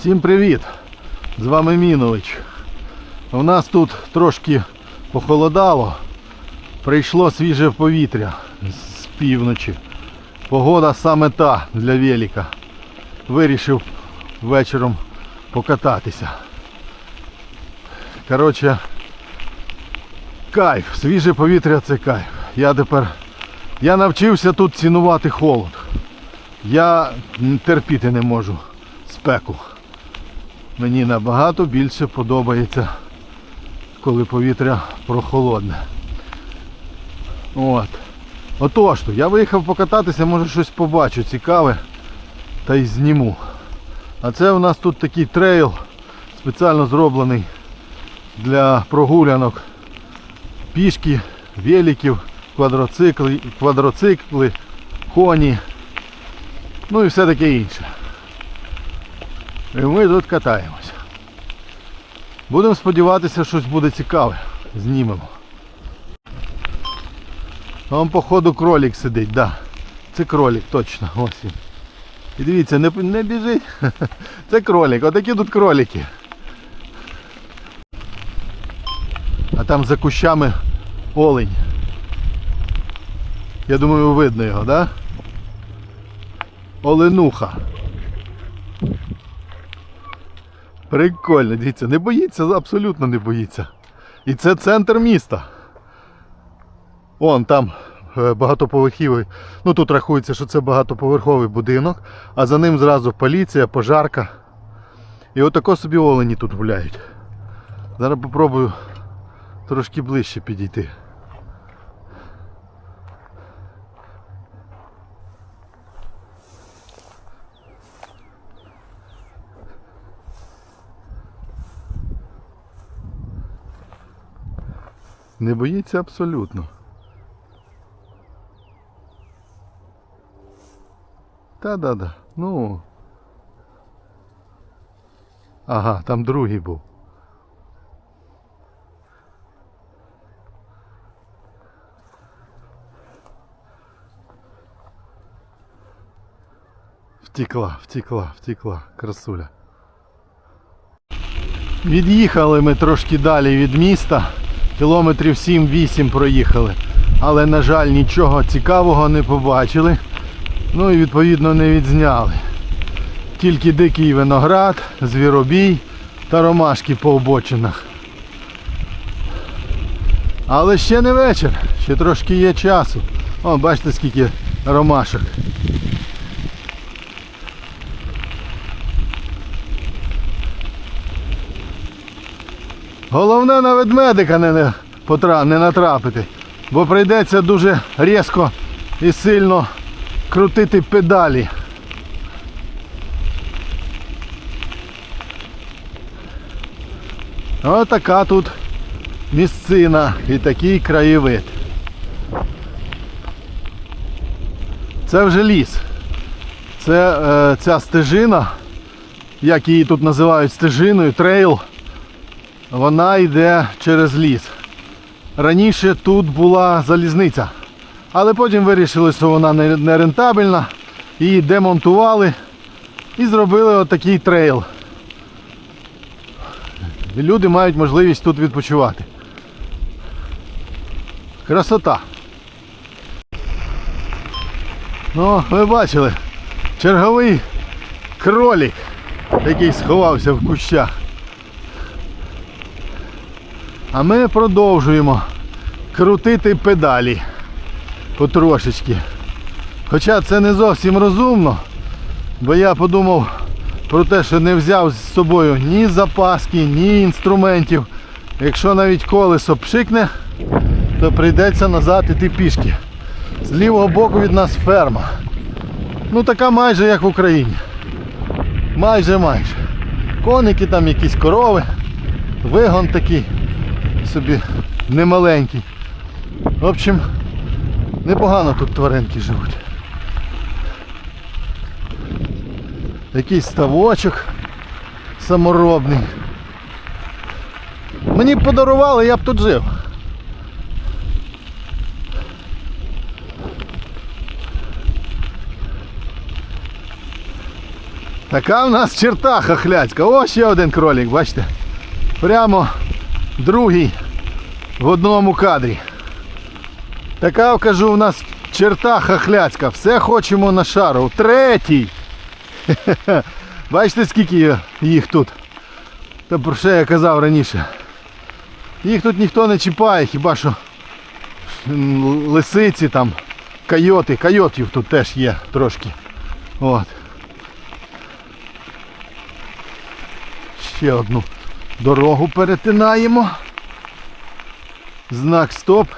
Всім привіт! З вами Мінович. У нас тут трошки похолодало. Прийшло свіже повітря з півночі. Погода саме та для велика. Вирішив вечором покататися. Коротше, кайф, свіже повітря це кайф. Я тепер. Я навчився тут цінувати холод. Я терпіти не можу спеку. Мені набагато більше подобається, коли повітря прохолодне. От. Отож то, я виїхав покататися, може щось побачу цікаве та й зніму. А це у нас тут такий трейл спеціально зроблений для прогулянок пішки, великів, квадроцикли, квадроцикли, коні, ну і все таке інше. І ми тут катаємося. Будемо сподіватися, щось буде цікаве. Знімемо. Там походу кролик сидить, да. Це кролик, точно. Ось він. І дивіться, не, не біжить. Це кролик. Отакі тут кролики. А там за кущами олень. Я думаю, видно його, да? Оленуха. Прикольно, дивіться, не боїться, абсолютно не боїться. І це центр міста. Вон там е, багатоповерхівий. Ну тут рахується, що це багатоповерховий будинок, а за ним зразу поліція, пожарка. І отако собі олені тут гуляють. Зараз попробую трошки ближче підійти. Не боїться абсолютно. Та-да-да. Ну. Ага, там другий був. Втекла, втекла, втекла, красуля. Від'їхали ми трошки далі від міста. Кілометрів 7-8 проїхали. Але, на жаль, нічого цікавого не побачили. Ну і відповідно не відзняли. Тільки дикий виноград, звіробій та ромашки по обочинах. Але ще не вечір, ще трошки є часу. О, бачите скільки ромашок. Головне на ведмедика не, не, натрапити, бо прийдеться дуже різко і сильно крутити педалі. Отака тут місцина і такий краєвид. Це вже ліс. Це е, ця стежина, як її тут називають стежиною, трейл, вона йде через ліс. Раніше тут була залізниця, але потім вирішили, що вона не рентабельна, її демонтували і зробили отакий трейл. І люди мають можливість тут відпочивати. Красота. Ну, ви бачили, черговий кролик, який сховався в кущах. А ми продовжуємо крутити педалі потрошечки. Хоча це не зовсім розумно, бо я подумав про те, що не взяв з собою ні запаски, ні інструментів. Якщо навіть колесо пшикне, то прийдеться назад іти пішки. З лівого боку від нас ферма. Ну така майже як в Україні. Майже майже. Коники там якісь корови, вигон такий собі немаленький. В общем, непогано тут тваринки живуть. Якийсь ставочок саморобний. Мені б подарували, я б тут жив. Така в нас черта хахляцька. О, ще один кролик, бачите? Прямо другий в одному кадрі. Така, кажу, у нас черта хахляцька. Все хочемо на шару. Третій. Бачите, скільки їх тут? Та про що я казав раніше. Їх тут ніхто не чіпає, хіба що лисиці там, койоти. Койотів тут теж є трошки. От. Ще одну дорогу перетинаємо. Знак стоп.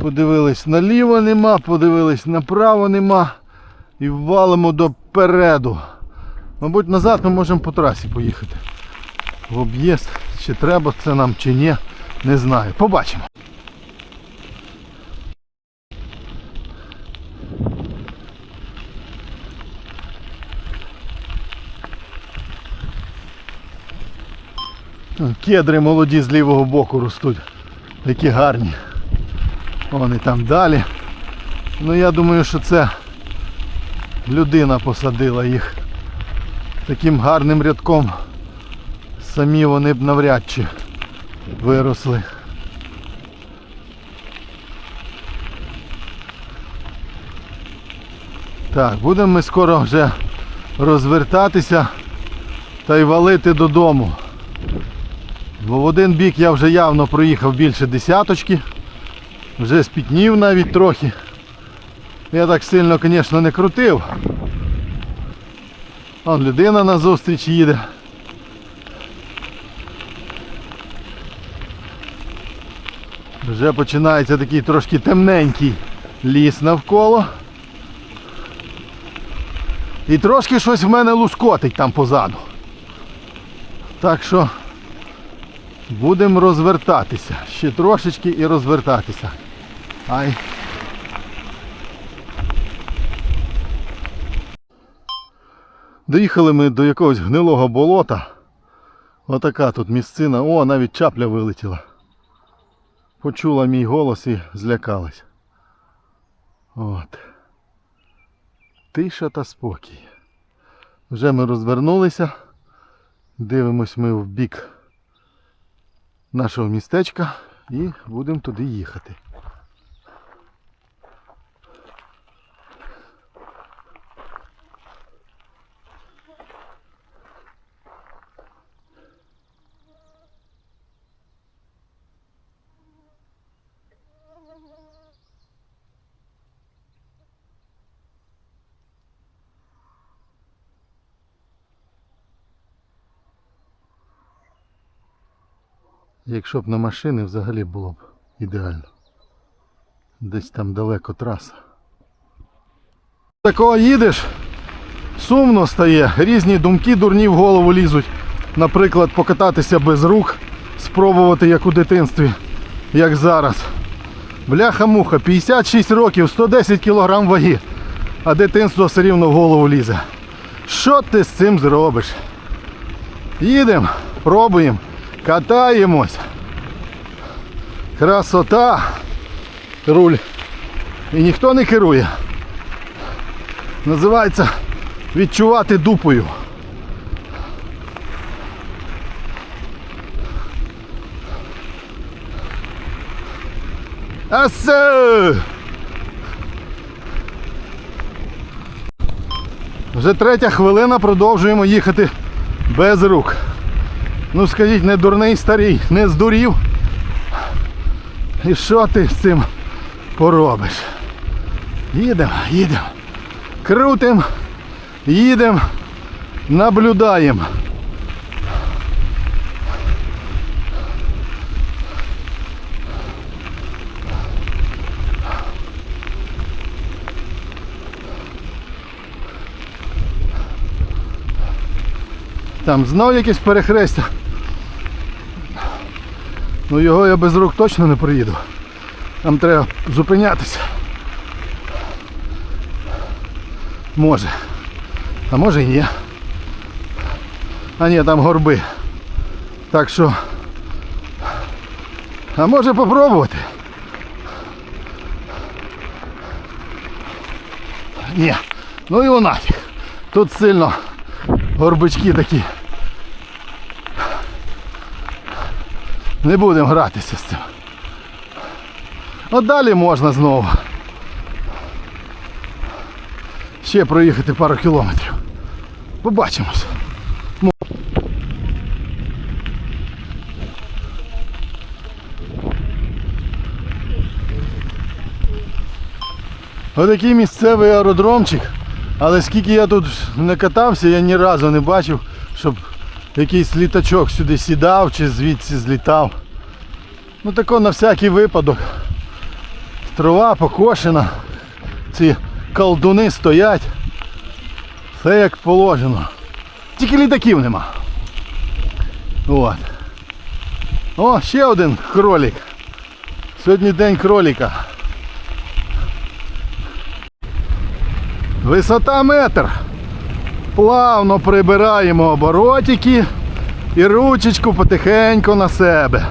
Подивились наліво нема, подивились направо нема. І валимо допереду. Мабуть, назад ми можемо по трасі поїхати. В об'їзд. Чи треба це нам, чи ні, не знаю. Побачимо. Кедри молоді з лівого боку ростуть. Такі гарні. Вони там далі. Ну я думаю, що це людина посадила їх таким гарним рядком. Самі вони б навряд чи виросли. Так, будемо ми скоро вже розвертатися та й валити додому. Бо в один бік я вже явно проїхав більше десяточки. Вже спітнів навіть трохи. Я так сильно, звісно, не крутив. Вон людина на зустріч їде. Вже починається такий трошки темненький ліс навколо. І трошки щось в мене лускотить там позаду. Так що будемо розвертатися. Ще трошечки і розвертатися. Ай. Доїхали ми до якогось гнилого болота. Отака тут місцина. О, навіть чапля вилетіла. Почула мій голос і злякалась. От. Тиша та спокій. Вже ми розвернулися. Дивимось ми в бік нашого містечка і будемо туди їхати. Якщо б на машини взагалі було б ідеально. Десь там далеко траса. Такого їдеш, сумно стає, різні думки дурні в голову лізуть. Наприклад, покататися без рук, спробувати як у дитинстві, як зараз. Бляха-муха, 56 років, 110 кг ваги, а дитинство все рівно в голову лізе. Що ти з цим зробиш? Їдемо, пробуємо, катаємось. Красота. Руль. І ніхто не керує. Називається відчувати дупою. Асе! Вже третя хвилина продовжуємо їхати без рук. Ну скажіть, не дурний старий, не здурів. І що ти з цим поробиш? Їдемо, їдемо. Крутим, їдемо, наблюдаємо. Там знов якесь перехрестя. Ну його я без рук точно не приїду. Там треба зупинятися. Може. А може і ні. А ні, там горби. Так що. А може попробувати? Ні, Ну і нафіг. Тут сильно горбички такі. Не будемо гратися з цим. От далі можна знову. Ще проїхати пару кілометрів. Побачимось. Отакий місцевий аеродромчик. Але скільки я тут не катався, я ні разу не бачив, щоб якийсь літачок сюди сідав чи звідси злітав. Ну тако на всякий випадок. Трава покошена. Ці колдуни стоять. Все як положено. Тільки літаків нема. От. О, ще один кролик. Сьогодні день кролика. Висота метр. Плавно прибираємо оборотики і ручечку потихеньку на себе.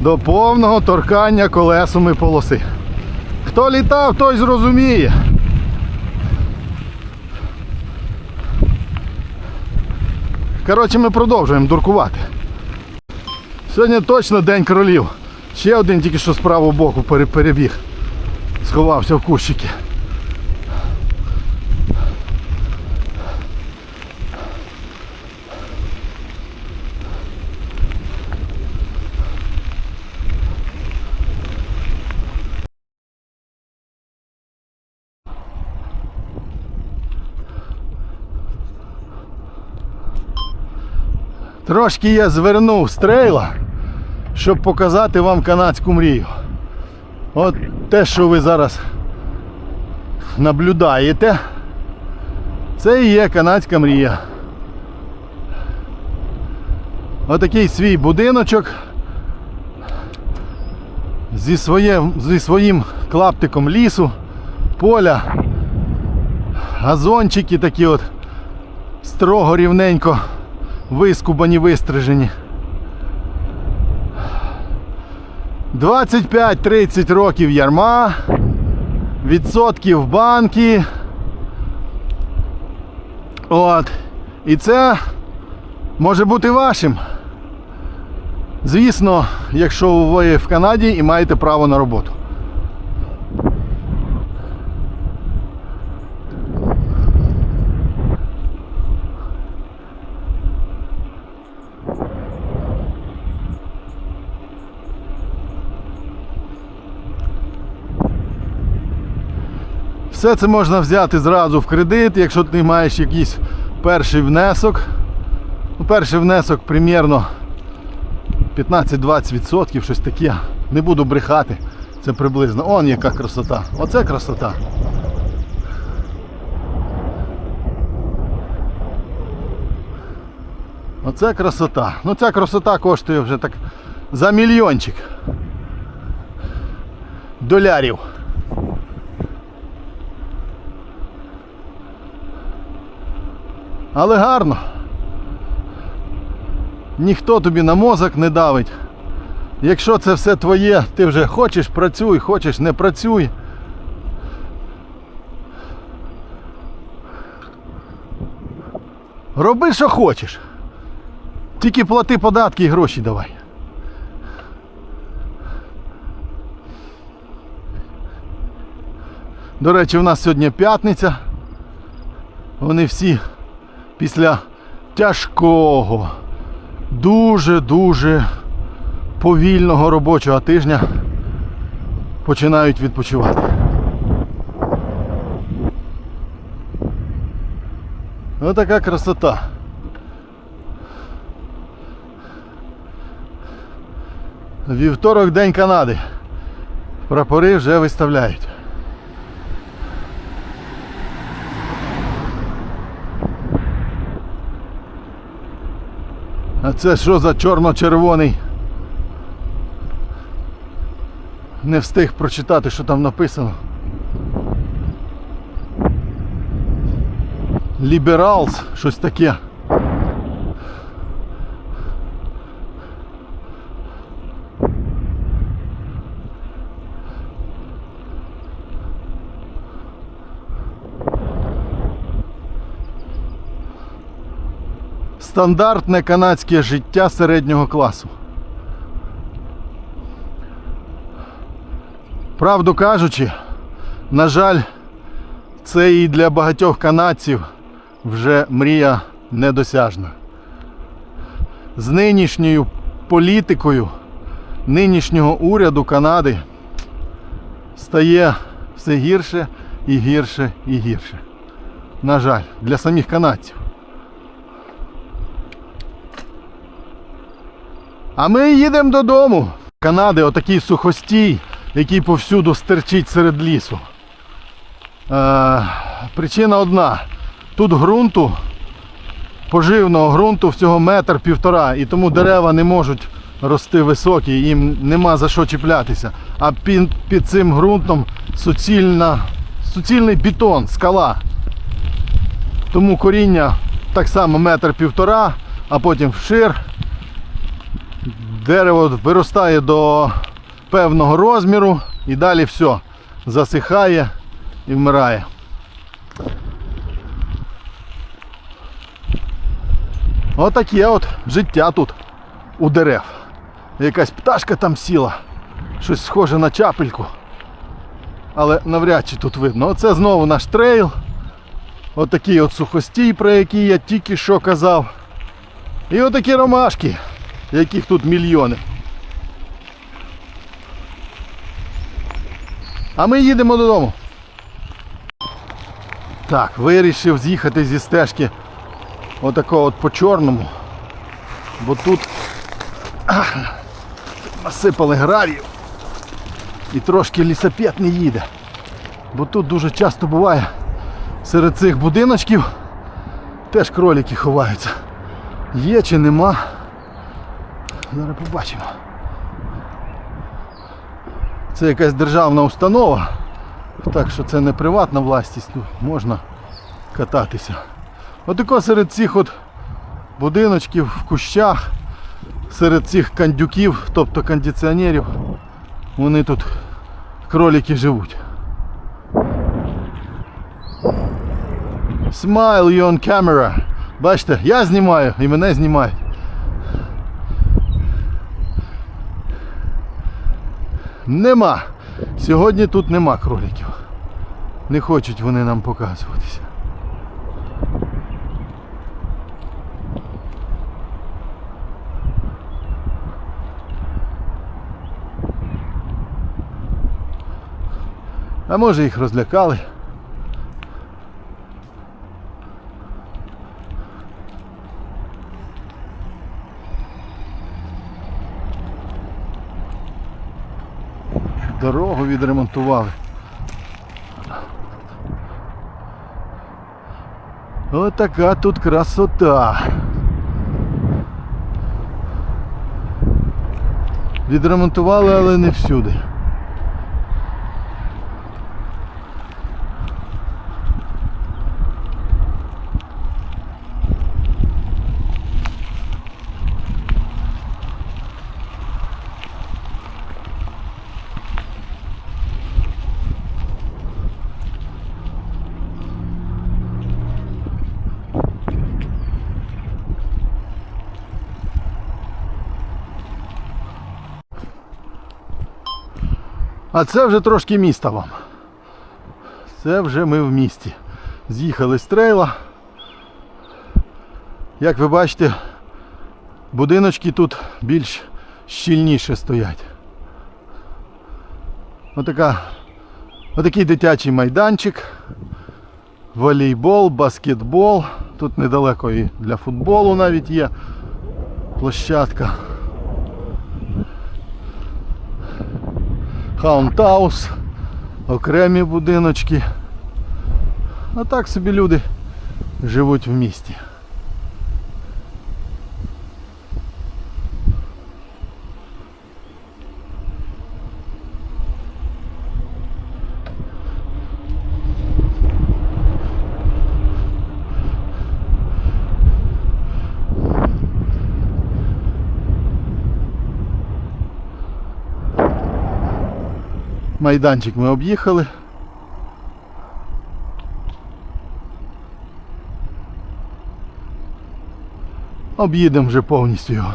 До повного торкання колесами полоси. Хто літав, той зрозуміє. Коротше, ми продовжуємо дуркувати. Сьогодні точно день кролів. Ще один тільки що з правого боку перебіг. Сховався в кущики. Трошки я звернув з трейла, щоб показати вам канадську мрію. От те, що ви зараз наблюдаєте, це і є канадська мрія. Отакий свій будиночок зі, своє, зі своїм клаптиком лісу, поля, газончики такі от строго рівненько вискубані, вистрижені. 25-30 років ярма, відсотків банки. От. І це може бути вашим. Звісно, якщо ви в Канаді і маєте право на роботу. Все це можна взяти зразу в кредит, якщо ти маєш якийсь перший внесок. Ну, перший внесок примірно 15-20%, щось таке. Не буду брехати. Це приблизно. Он яка красота. Оце красота. Оце красота. Ну ця красота коштує вже так за мільйончик долярів. Але гарно. Ніхто тобі на мозок не давить. Якщо це все твоє, ти вже хочеш працюй, хочеш не працюй. Роби, що хочеш. Тільки плати податки і гроші давай. До речі, у нас сьогодні п'ятниця. Вони всі після тяжкого, дуже-дуже повільного робочого тижня починають відпочивати. Ось така красота. Вівторок День Канади. Прапори вже виставляють. А це що за чорно-червоний? Не встиг прочитати, що там написано. Лібералс, щось таке. Стандартне канадське життя середнього класу. Правду кажучи, на жаль, це і для багатьох канадців вже мрія недосяжна. З нинішньою політикою нинішнього уряду Канади стає все гірше і гірше і гірше. На жаль, для самих канадців. А ми їдемо додому. Канади отакий сухостій, який повсюду стерчить серед лісу. Е, причина одна. Тут ґрунту, поживного ґрунту всього метр півтора, і тому дерева не можуть рости високі, їм нема за що чіплятися. А під, під цим ґрунтом суцільна, суцільний бетон, скала. Тому коріння так само метр півтора, а потім вшир. Дерево виростає до певного розміру і далі все засихає і вмирає. Отаке от життя тут у дерев. Якась пташка там сіла, щось схоже на чапельку. Але навряд чи тут видно. Оце знову наш трейл. Отакий от сухостій, про який я тільки що казав. І отакі ромашки, яких тут мільйони. А ми їдемо додому. Так, вирішив з'їхати зі стежки отако от по чорному. Бо тут ах, насипали гравію і трошки лісопед не їде. Бо тут дуже часто буває серед цих будиночків теж кролики ховаються. Є чи нема. Зараз побачимо. Це якась державна установа, так що це не приватна власність, тут можна кататися. Отако серед цих от будиночків в кущах, серед цих кандюків, тобто кондиціонерів, вони тут кролики живуть. Smile you on camera. Бачите, я знімаю і мене знімають. Нема. Сьогодні тут нема кроліків. Не хочуть вони нам показуватися. А може їх розлякали. Дорогу відремонтували. Отака тут красота. Відремонтували, але не всюди. А це вже трошки міста вам. Це вже ми в місті. З'їхали з трейла. Як ви бачите, будиночки тут більш щільніше стоять. Отака, отакий дитячий майданчик, волейбол, баскетбол. Тут недалеко і для футболу навіть є площадка. Хаунтаус, окремі будиночки. А так собі люди живуть в місті. Майданчик ми об'їхали. об'їдемо вже повністю його.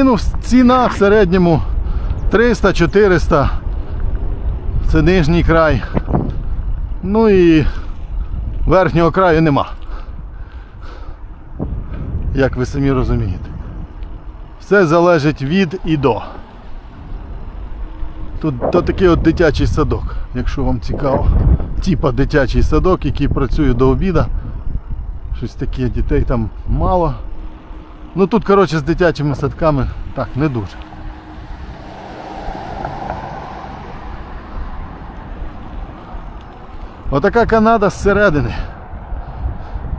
Ціну, ціна в середньому 300-400. Це нижній край. Ну і верхнього краю нема. Як ви самі розумієте. Все залежить від і до. Тут то такий от дитячий садок, якщо вам цікаво. Типа дитячий садок, який працює до обіду. Щось таке дітей там мало. Ну тут, коротше, з дитячими садками так, не дуже. Отака Канада зсередини.